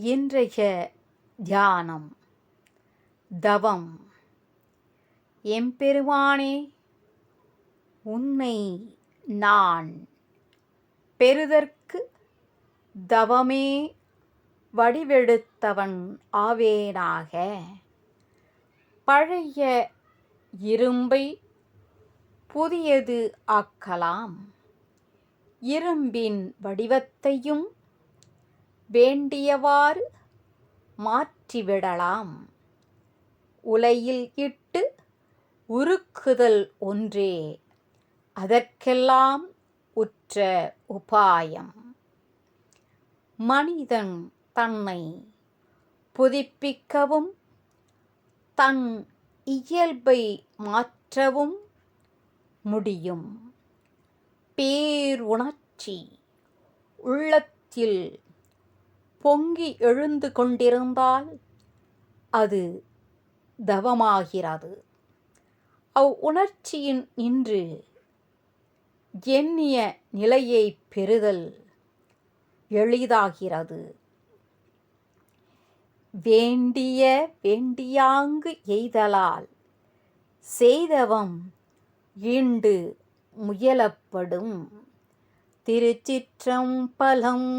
இன்றைய தியானம். தவம். எம்பெருமானே உன்னை நான் பெறுதற்கு தவமே வடிவெடுத்தவன் ஆவேனாக. பழைய இரும்பை புதியது ஆக்கலாம். இரும்பின் வடிவத்தையும் வேண்டியவாறு மாற்றிவிடலாம். உலையில் இட்டு உருக்குதல் ஒன்றே. அதற்கெல்லாம் உற்ற உபாயம். மனிதன் தன்னை புதுப்பிக்கவும் தன் இயல்பை மாற்றவும் முடியும். பேருணர்ச்சி உள்ளத்தில் பொங்கி எழுந்து கொண்டிருந்தால் அது தவமாகிறது. அவ் உணர்ச்சியின் இன்று எண்ணிய நிலையை பெறுதல் எளிதாகிறது. வேண்டிய வேண்டியாங்கு எய்தலால் செய்தவம் ஈண்டு முயலப்படும் திருச்சிற்றம்பலம்